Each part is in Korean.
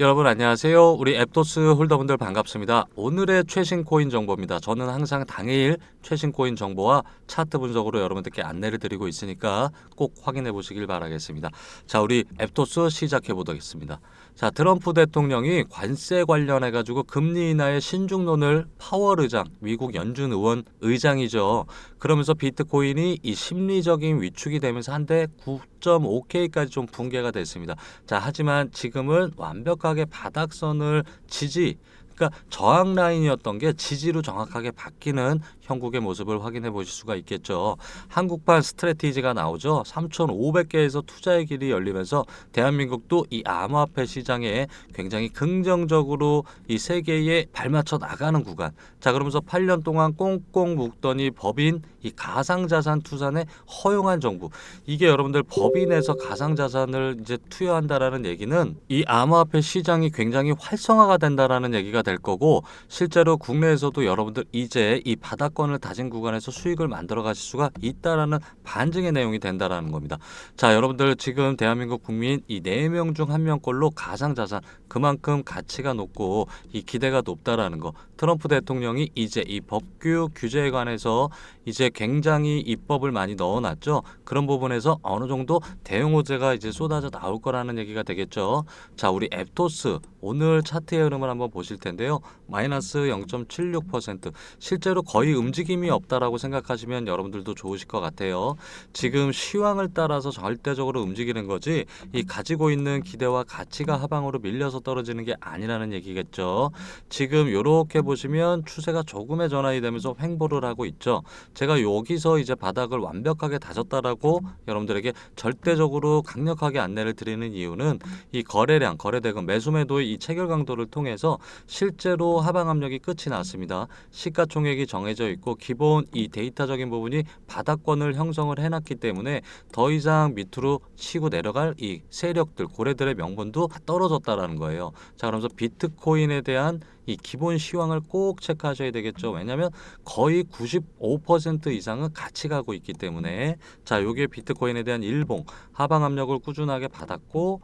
여러분 안녕하세요. 우리 앱토스 홀더분들 반갑습니다. 오늘의 최신 코인 정보입니다. 저는 항상 당일 최신 코인 정보와 차트 분석으로 여러분들께 안내를 드리고 있으니까 꼭 확인해 보시길 바라겠습니다. 자, 우리 앱토스 시작해 보겠습니다. 자, 트럼프 대통령이 관세 관련해 가지고 금리 인하의 신중론을 파월 의장, 미국 연준 의원 의장이죠. 그러면서 비트코인이 이 심리적인 위축이 되면서 한대 9.5K까지 좀 붕괴가 됐습니다. 자, 하지만 지금은 완벽하게 바닥선을 지지 그러니까 저항 라인이었던 게 지지로 정확하게 바뀌는 형국의 모습을 확인해 보실 수가 있겠죠. 한국판 스트레티지가 나오죠. 3,500개에서 투자의 길이 열리면서 대한민국도 이 암호화폐 시장에 굉장히 긍정적으로 이 세계에 발맞춰 나가는 구간. 자, 그러면서 8년 동안 꽁꽁 묶더니 법인 이 가상자산 투자에 허용한 정부. 이게 여러분들 법인에서 가상자산을 이제 투여한다라는 얘기는 이 암호화폐 시장이 굉장히 활성화가 된다라는 얘기가 될 거고 실제로 국내에서도 여러분들 이제 이 바닥 권을 다진 구간에서 수익을 만들어 가실 수가 있다라는 반증의 내용이 된다라는 겁니다. 자, 여러분들 지금 대한민국 국민 이 네 명 중 한 명꼴로 가상 자산 그만큼 가치가 높고 이 기대가 높다라는 거. 트럼프 대통령이 이제 이 법규 규제에 관해서 이제 굉장히 입법을 많이 넣어놨죠. 그런 부분에서 어느 정도 대응 호재가 이제 쏟아져 나올 거라는 얘기가 되겠죠. 자, 우리 앱토스 오늘 차트의 흐름을 한번 보실 텐데요. 마이너스 0.76% 실제로 거의 움직임이 없다라고 생각하시면 여러분들도 좋으실 것 같아요. 지금 시황을 따라서 절대적으로 움직이는 거지 이 가지고 있는 기대와 가치가 하방으로 밀려서 떨어지는 게 아니라는 얘기겠죠. 지금 요렇게 보시면 추세가 조금의 전환이 되면서 횡보를 하고 있죠. 제가 여기서 이제 바닥을 완벽하게 다졌다라고 여러분들에게 절대적으로 강력하게 안내를 드리는 이유는 이 거래량, 거래대금, 매수매도의 이 체결 강도를 통해서 실제로 하방 압력이 끝이 났습니다. 시가총액이 정해져 있고 기본 이 데이터적인 부분이 바닥권을 형성을 해놨기 때문에 더 이상 밑으로 치고 내려갈 이 세력들, 고래들의 명분도 다 떨어졌다라는 거예요. 자, 그러면서 비트코인에 대한 이 기본 시황을 꼭 체크하셔야 되겠죠. 왜냐하면 거의 95% 이상은 같이 가고 있기 때문에 자, 요게 비트코인에 대한 일봉 하방 압력을 꾸준하게 받았고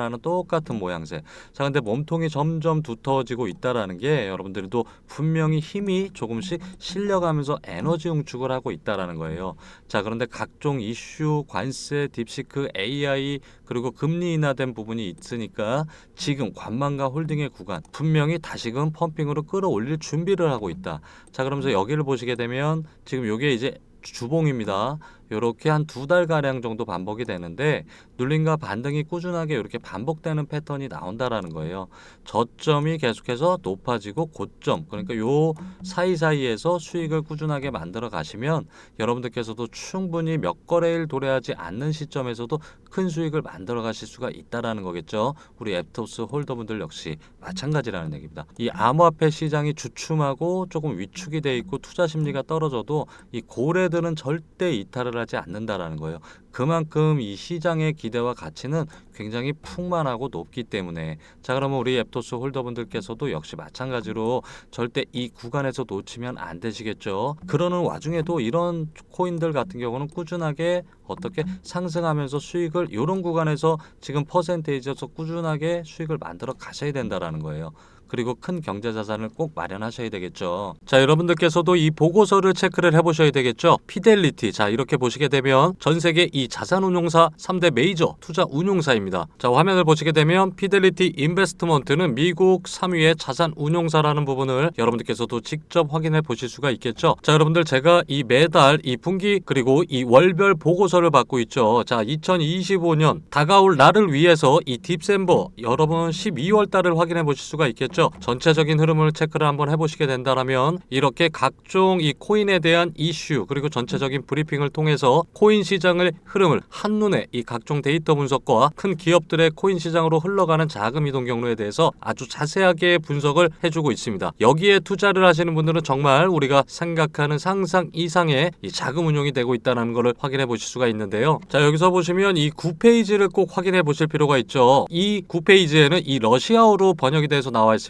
하는 똑같은 모양새. 자, 근데 몸통이 점점 두터워지고 있다라는 게 여러분들도 분명히 힘이 조금씩 실려가면서 에너지 응축을 하고 있다라는 거예요. 자, 그런데 각종 이슈, 관세, 딥시크, AI 그리고 금리 인하된 부분이 있으니까 지금 관망과 홀딩의 구간 분명히 다시금 펌핑으로 끌어올릴 준비를 하고 있다. 자, 그러면서 여기를 보시게 되면 지금 요게 이제 주봉입니다. 요렇게 한 두 달 가량 정도 반복이 되는데 눌림과 반등이 꾸준하게 이렇게 반복되는 패턴이 나온다라는 거예요. 저점이 계속해서 높아지고 고점 그러니까 요 사이사이에서 수익을 꾸준하게 만들어 가시면 여러분들께서도 충분히 몇 거래일 도래하지 않는 시점에서도 큰 수익을 만들어 가실 수가 있다라는 거겠죠. 우리 앱토스 홀더분들 역시 마찬가지라는 얘기입니다. 이 암호화폐 시장이 주춤하고 조금 위축이 돼 있고 투자 심리가 떨어져도 이 고래들은 절대 이탈을 하지 않는다라는 거예요. 그만큼 이 시장의 기대와 가치는 굉장히 풍만하고 높기 때문에 자 그러면 우리 앱토스 홀더분들께서도 역시 마찬가지로 절대 이 구간에서 놓치면 안 되시겠죠. 그러는 와중에도 이런 코인들 같은 경우는 꾸준하게 어떻게 상승하면서 수익을 이런 구간에서 지금 퍼센테이지에서 꾸준하게 수익을 만들어 가셔야 된다라는 거예요. 그리고 큰 경제 자산을 꼭 마련하셔야 되겠죠. 자, 여러분들께서도 이 보고서를 체크를 해보셔야 되겠죠. 피델리티. 자, 이렇게 보시게 되면 전 세계 이 자산 운용사 3대 메이저 투자 운용사입니다. 자, 화면을 보시게 되면 피델리티 인베스트먼트는 미국 3위의 자산 운용사라는 부분을 여러분들께서도 직접 확인해 보실 수가 있겠죠. 자, 여러분들 제가 이 매달 이 분기 그리고 이 월별 보고서를 받고 있죠. 자, 2025년 다가올 날을 위해서 이 딥셈버 여러분 12월 달을 확인해 보실 수가 있겠죠. 전체적인 흐름을 체크를 한번 해보시게 된다면 이렇게 각종 이 코인에 대한 이슈 그리고 전체적인 브리핑을 통해서 코인 시장의 흐름을 한눈에 이 각종 데이터 분석과 큰 기업들의 코인 시장으로 흘러가는 자금 이동 경로에 대해서 아주 자세하게 분석을 해주고 있습니다. 여기에 투자를 하시는 분들은 정말 우리가 생각하는 상상 이상의 이 자금 운용이 되고 있다는 것을 확인해 보실 수가 있는데요. 자 여기서 보시면 이 9페이지를 꼭 확인해 보실 필요가 있죠. 이 9페이지에는 이 러시아어로 번역이 돼서 나와 있습니다.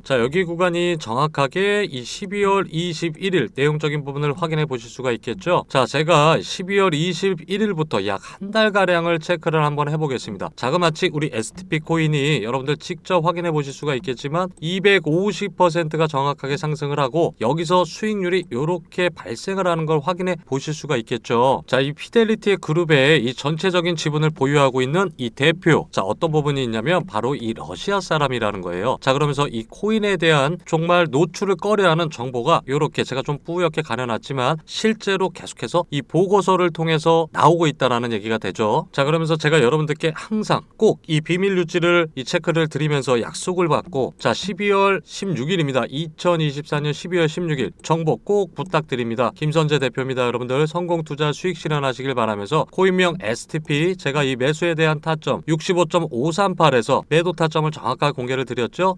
자, 여기 구간이 정확하게 이 12월 21일 내용적인 부분을 확인해 보실 수가 있겠죠. 자, 제가 12월 21일부터 약 한 달 가량을 체크를 한번 해보겠습니다. 자그마치 우리 STP 코인이 여러분들 직접 확인해 보실 수가 있겠지만 250%가 정확하게 상승을 하고 여기서 수익률이 이렇게 발생을 하는 걸 확인해 보실 수가 있겠죠. 자, 이 피델리티의 그룹에 이 전체적인 지분을 보유하고 있는 이 대표. 자, 어떤 부분이 있냐면 바로 이 러시아 사람이라는 거예요. 자, 그러면서 이 코인 에 대한 정말 노출을 꺼려하는 정보가 이렇게 제가 좀 뿌옇게 가려놨지만 실제로 계속해서 이 보고서를 통해서 나오고 있다라는 얘기가 되죠. 자, 그러면서 제가 여러분들께 항상 꼭 이 비밀 유지를 이 체크를 드리면서 약속을 받고 자, 12월 16일입니다. 2024년 12월 16일 정보 꼭 부탁드립니다. 김선재 대표입니다. 여러분들 성공 투자 수익 실현하시길 바라면서 코인명 STP 제가 이 매수에 대한 타점 65.538에서 매도 타점을 정확하게 공개를 드렸죠.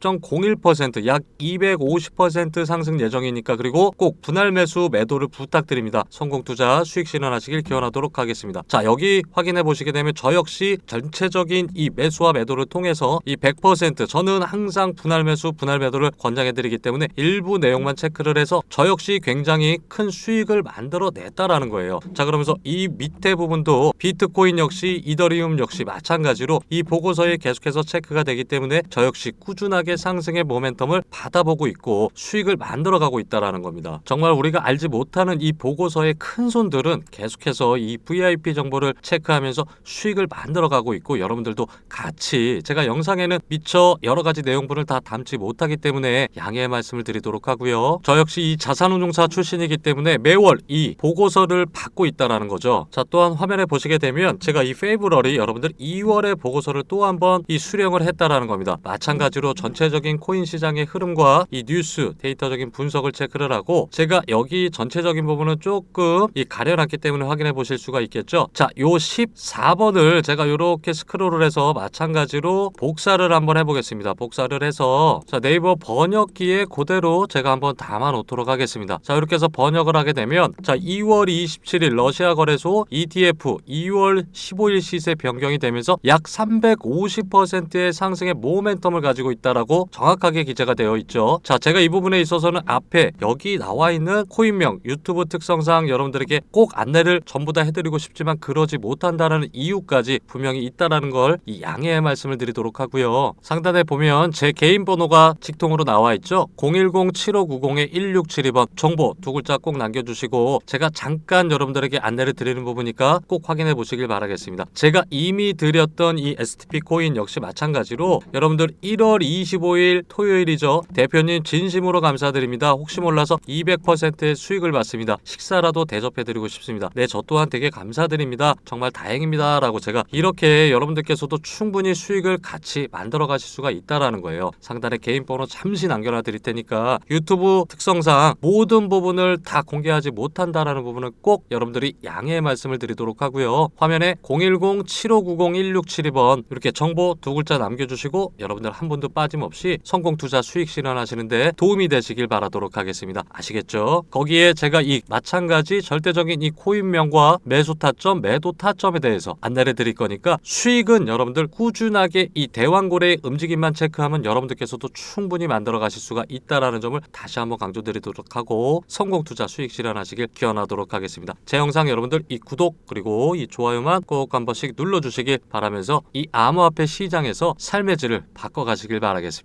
220.01%약 250% 상승 예정이니까 그리고 꼭 분할 매수 매도를 부탁드립니다. 성공 투자 수익 실현하시길 기원하도록 하겠습니다. 자, 여기 확인해 보시게 되면 저 역시 전체적인 이 매수와 매도를 통해서 이 100% 저는 항상 분할 매수, 분할 매도를 권장해 드리기 때문에 일부 내용만 체크를 해서 저 역시 굉장히 큰 수익을 만들어 냈다라는 거예요. 자, 그러면서 이 밑에 부분도 비트코인 역시 이더리움 역시 마찬가지로 이 보고서에 계속해서 체크가 되기 때문에 저 역시 꾸준하 게 상승의 모멘텀을 받아보고 있고 수익을 만들어 가고 있다라는 겁니다. 정말 우리가 알지 못하는 이 보고서의 큰 손들은 계속해서 이 VIP 정보를 체크하면서 수익을 만들어 가고 있고 여러분들도 같이 제가 영상에는 미처 여러 가지 내용분을 다 담지 못하기 때문에 양해의 말씀을 드리도록 하고요. 저 역시 이 자산운용사 출신이기 때문에 매월 이 보고서를 받고 있다라는 거죠. 자, 또한 화면에 보시게 되면 제가 이 페이브럴이 여러분들 2월에 보고서를 또 한번 이 수령을 했다라는 겁니다. 마찬가지로 전체 적인 코인 시장의 흐름과 이 뉴스 데이터적인 분석을 체크를 하고 제가 여기 전체적인 부분은 조금 이 가려놨기 때문에 확인해 보실 수가 있겠죠. 자, 요 14번을 제가 이렇게 스크롤을 해서 마찬가지로 복사를 한번 해보겠습니다. 복사를 해서 자 네이버 번역기에 그대로 제가 한번 담아 놓도록 하겠습니다. 자 이렇게 해서 번역을 하게 되면 자 2월 27일 러시아 거래소 ETF 2월 15일 시세 변경이 되면서 약 350%의 상승의 모멘텀을 가지고 있다라고 정확하게 기재가 되어 있죠. 자 제가 이 부분에 있어서는 앞에 여기 나와 있는 코인명 유튜브 특성상 여러분들에게 꼭 안내를 전부 다 해드리고 싶지만 그러지 못한다는 이유까지 분명히 있다라는 걸 이 양해의 말씀을 드리도록 하고요. 상단에 보면 제 개인 번호가 직통으로 나와 있죠. 010-7590-1672번 정보 두 글자 꼭 남겨주시고 제가 잠깐 여러분들에게 안내를 드리는 부분이니까 꼭 확인해 보시길 바라겠습니다. 제가 이미 드렸던 이 STP 코인 역시 마찬가지로 여러분들 1월 25일 토요일이죠. 대표님 진심으로 감사드립니다. 혹시 몰라서 200%의 수익을 받습니다. 식사라도 대접해드리고 싶습니다. 네, 저 또한 되게 감사드립니다. 정말 다행입니다. 라고 제가 이렇게 여러분들께서도 충분히 수익을 같이 만들어 가실 수가 있다라는 거예요. 상단에 개인 번호 잠시 남겨놔 드릴 테니까 유튜브 특성상 모든 부분을 다 공개하지 못한다라는 부분은 꼭 여러분들이 양해의 말씀을 드리도록 하고요. 화면에 010-7590-1672번 이렇게 정보 두 글자 남겨주시고 여러분들 한 분도 빠짐없이 성공 투자 수익 실현하시는데 도움이 되시길 바라도록 하겠습니다. 아시겠죠? 거기에 제가 이 마찬가지 절대적인 이 코인명과 매수 타점, 매도 타점에 대해서 안내를 드릴 거니까 수익은 여러분들 꾸준하게 이 대왕고래의 움직임만 체크하면 여러분들께서도 충분히 만들어 가실 수가 있다라는 점을 다시 한번 강조드리도록 하고 성공 투자 수익 실현하시길 기원하도록 하겠습니다. 제 영상 여러분들 이 구독 그리고 이 좋아요만 꼭 한 번씩 눌러 주시길 바라면서 이 암호화폐 시장에서 삶의 질을 바꿔 가시길 바라겠습니다.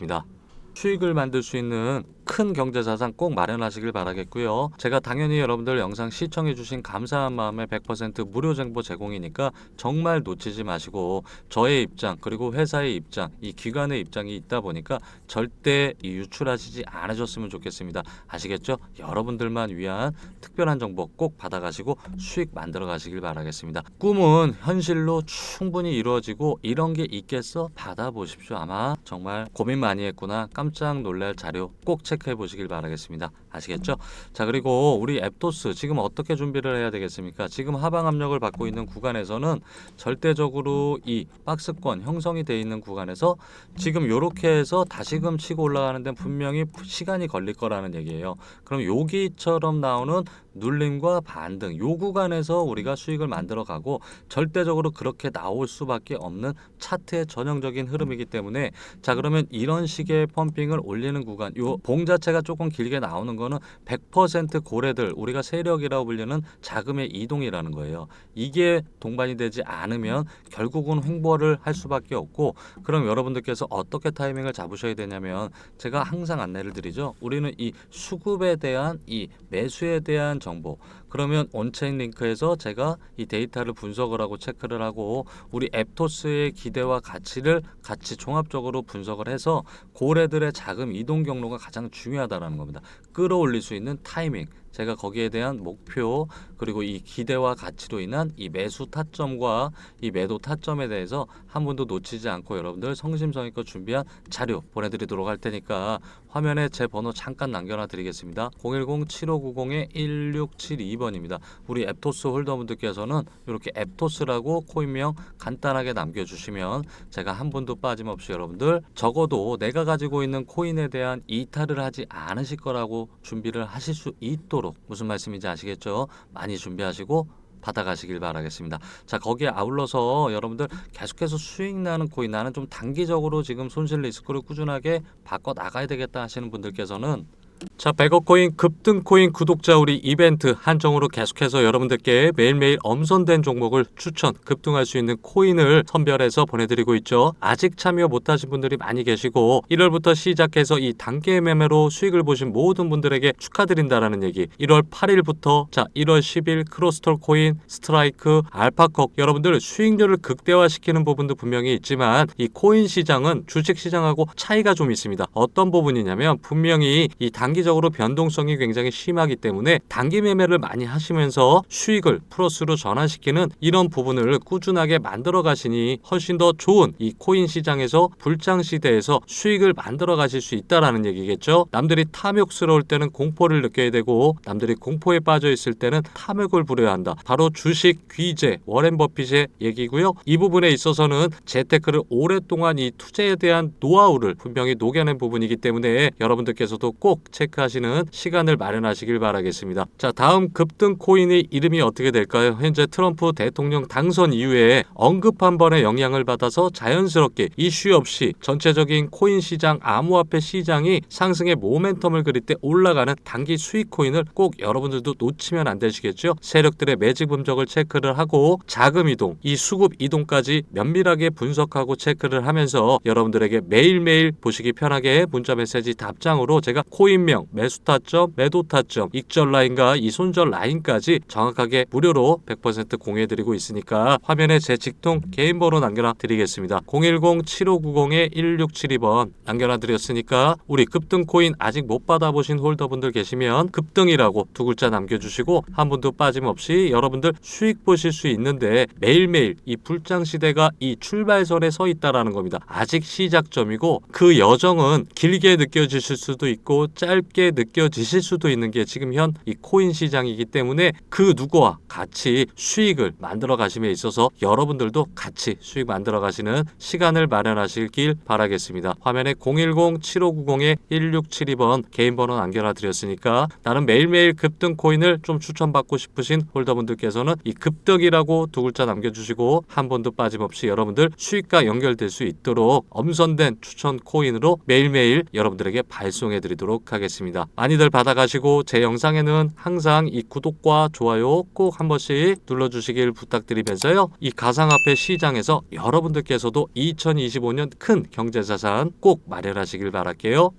수익을 만들 수 있는 큰 경제 자산 꼭 마련하시길 바라겠고요. 제가 당연히 여러분들 영상 시청해 주신 감사한 마음에 100% 무료 정보 제공이니까 정말 놓치지 마시고 저의 입장 그리고 회사의 입장 이 기관의 입장이 있다 보니까 절대 이 유출하시지 않으셨으면 좋겠습니다. 아시겠죠? 여러분들만 위한 특별한 정보 꼭 받아가시고 수익 만들어 가시길 바라겠습니다. 꿈은 현실로 충분히 이루어지고 이런 게 있겠어? 받아보십시오. 아마 정말 고민 많이 했구나 깜짝 놀랄 자료 꼭 체크해 보시길 바라겠습니다. 아시겠죠? 자 그리고 우리 앱토스 지금 어떻게 준비를 해야 되겠습니까? 지금 하방 압력을 받고 있는 구간에서는 절대적으로 이 박스권 형성이 돼 있는 구간에서 지금 요렇게 해서 다시금 치고 올라가는 데는 분명히 시간이 걸릴 거라는 얘기예요. 그럼 여기처럼 나오는 눌림과 반등 요 구간에서 우리가 수익을 만들어 가고 절대적으로 그렇게 나올 수밖에 없는 차트의 전형적인 흐름이기 때문에 자 그러면 이런 식의 펌핑을 올리는 구간 요 봉 자체가 조금 길게 나오는 거는 100% 고래들 우리가 세력이라고 불리는 자금의 이동이라는 거예요. 이게 동반이 되지 않으면 결국은 횡보를 할 수밖에 없고 그럼 여러분들께서 어떻게 타이밍을 잡으셔야 되냐면 제가 항상 안내를 드리죠. 우리는 이 수급에 대한 이 매수에 대한 정보 그러면 온체인 링크에서 제가 이 데이터를 분석을 하고 체크를 하고 우리 앱토스의 기대와 가치를 같이 종합적으로 분석을 해서 고래들의 자금 이동 경로가 가장 중요하다라는 겁니다. 끌어올릴 수 있는 타이밍 제가 거기에 대한 목표 그리고 이 기대와 가치로 인한 이 매수 타점과 이 매도 타점에 대해서 한 번도 놓치지 않고 여러분들 성심성의껏 준비한 자료 보내드리도록 할 테니까 화면에 제 번호 잠깐 남겨놔 드리겠습니다. 010-7590-1672번입니다. 우리 앱토스 홀더분들께서는 이렇게 앱토스라고 코인명 간단하게 남겨주시면 제가 한 번도 빠짐없이 여러분들 적어도 내가 가지고 있는 코인에 대한 이탈을 하지 않으실 거라고 준비를 하실 수 있도록 무슨 말씀인지 아시겠죠? 많이 준비하시고 받아가시길 바라겠습니다. 자 거기에 아울러서 여러분들 계속해서 수익 나는 코인 나는 좀 단기적으로 지금 손실 리스크를 꾸준하게 바꿔 나가야 되겠다 하시는 분들께서는 자, 백업코인 급등 코인 구독자 우리 이벤트 한정으로 계속해서 여러분들께 매일매일 엄선된 종목을 추천, 급등할 수 있는 코인을 선별해서 보내드리고 있죠. 아직 참여 못하신 분들이 많이 계시고 1월부터 시작해서 이 단계 매매로 수익을 보신 모든 분들에게 축하드린다라는 얘기. 1월 8일부터 자 1월 10일 크로스톨 코인, 스트라이크, 알파콕 여러분들 수익률을 극대화시키는 부분도 분명히 있지만 이 코인 시장은 주식 시장하고 차이가 좀 있습니다. 어떤 부분이냐면 분명히 이 단 기적으로 변동성이 굉장히 심하기 때문에 단기 매매를 많이 하시면서 수익을 플러스로 전환시키는 이런 부분을 꾸준하게 만들어 가시니 훨씬 더 좋은 이 코인 시장에서 불장 시대에서 수익을 만들어 가실 수 있다라는 얘기겠죠. 남들이 탐욕스러울 때는 공포를 느껴야 되고 남들이 공포에 빠져 있을 때는 탐욕을 부려야 한다. 바로 주식 귀재 워렌 버핏의 얘기고요. 이 부분에 있어서는 재테크를 오랫동안 이 투자에 대한 노하우를 분명히 녹여낸 부분이기 때문에 여러분들께서도 꼭 체크하시는 시간을 마련하시길 바라겠습니다. 자, 다음 급등 코인의 이름이 어떻게 될까요? 현재 트럼프 대통령 당선 이후에 언급 한 번의 영향을 받아서 자연스럽게 이슈 없이 전체적인 코인 시장, 암호화폐 시장이 상승의 모멘텀을 그릴 때 올라가는 단기 수익 코인을 꼭 여러분들도 놓치면 안 되시겠죠? 세력들의 매직 분석을 체크를 하고 자금 이동, 이 수급 이동까지 면밀하게 분석하고 체크를 하면서 여러분들에게 매일매일 보시기 편하게 문자 메시지 답장으로 제가 코인 명, 매수 타점, 매도 타점, 익절 라인과 이 손절 라인까지 정확하게 무료로 100% 공유해드리고 있으니까 화면에 제 직통 개인 번호 남겨놔 드리겠습니다. 010-7590-1672번 남겨놔 드렸으니까 우리 급등 코인 아직 못 받아보신 홀더분들 계시면 급등이라고 두 글자 남겨주시고 한 분도 빠짐없이 여러분들 수익 보실 수 있는데 매일매일 이 불장 시대가 이 출발선에 서 있다라는 겁니다. 아직 시작점이고 그 여정은 길게 느껴지실 수도 있고 짧게 느껴지실 수도 있는 게 지금 현 이 코인 시장이기 때문에 그 누구와 같이 수익을 만들어 가심에 있어서 여러분들도 같이 수익 만들어 가시는 시간을 마련하시길 바라겠습니다. 화면에 010-7590-1672번 개인 번호 남겨놔 드렸으니까 나는 매일매일 급등 코인을 좀 추천받고 싶으신 홀더분들께서는 이 급등이라고 두 글자 남겨주시고 한 번도 빠짐없이 여러분들 수익과 연결될 수 있도록 엄선된 추천 코인으로 매일매일 여러분들에게 발송해 드리도록 하겠습니다. 많이들 받아가시고 제 영상에는 항상 이 구독과 좋아요 꼭 한 번씩 눌러주시길 부탁드리면서요. 이 가상화폐 시장에서 여러분들께서도 2025년 큰 경제자산 꼭 마련하시길 바랄게요.